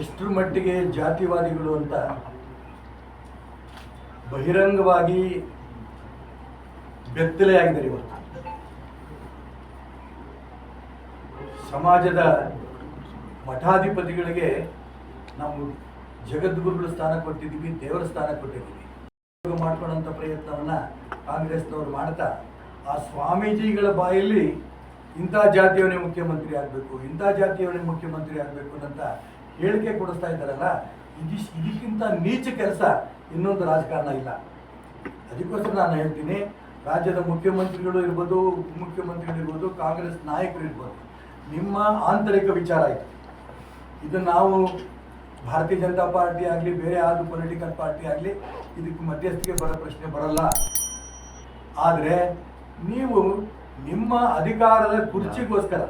ಎಷ್ಟರ ಮಟ್ಟಿಗೆ ಜಾತಿವಾದಿಗಳು ಅಂತ ಬಹಿರಂಗವಾಗಿ ಬೆತ್ತಲೆಯಾಗಿದ್ದಾರೆ ಇವತ್ತು. ಸಮಾಜದ ಮಠಾಧಿಪತಿಗಳಿಗೆ ನಾವು ಜಗದ್ಗುರುಗಳ ಸ್ಥಾನ ಕೊಟ್ಟಿದ್ದೀವಿ, ದೇವರ ಸ್ಥಾನ ಕೊಟ್ಟಿದ್ದೀವಿ. ಮಾಡ್ಕೊಳ್ಳೋಂಥ ಪ್ರಯತ್ನವನ್ನ ಕಾಂಗ್ರೆಸ್ನವರು ಮಾಡ್ತಾ, ಆ ಸ್ವಾಮೀಜಿಗಳ ಬಾಯಲ್ಲಿ ಇಂಥ ಜಾತಿಯವನೇ ಮುಖ್ಯಮಂತ್ರಿ ಆಗಬೇಕು, ಇಂಥ ಜಾತಿಯವನೇ ಮುಖ್ಯಮಂತ್ರಿ ಆಗಬೇಕು ಅಂತ ಹೇಳಿಕೆ ಕೊಡಿಸ್ತಾ ಇದ್ದಾರಲ್ಲ, ಇದಿಶ್, ಇದಕ್ಕಿಂತ ನೀಚ ಕೆಲಸ ಇನ್ನೊಂದು ರಾಜಕಾರಣ ಇಲ್ಲ. ಅದಕ್ಕೋಸ್ಕರ ನಾನು ಹೇಳ್ತೀನಿ, ರಾಜ್ಯದ ಮುಖ್ಯಮಂತ್ರಿಗಳು ಇರ್ಬೋದು, ಉಪಮುಖ್ಯಮಂತ್ರಿಗಳು ಇರ್ಬೋದು, ಕಾಂಗ್ರೆಸ್ ನಾಯಕರು ಇರ್ಬೋದು, ನಿಮ್ಮ ಆಂತರಿಕ ವಿಚಾರ ಇದು. ಇದು ನಾವು ಭಾರತೀಯ ಜನತಾ ಪಾರ್ಟಿ ಆಗಲಿ, ಬೇರೆ ಯಾವುದು ಪೊಲಿಟಿಕಲ್ ಪಾರ್ಟಿ ಆಗಲಿ, ಇದಕ್ಕೆ ಮಧ್ಯಸ್ಥಿಕೆ ಬರೋ ಪ್ರಶ್ನೆ ಬರಲ್ಲ. ಆದರೆ, ನೀವು ನಿಮ್ಮ ಅಧಿಕಾರದ ಕುರ್ಚಿಗೋಸ್ಕರ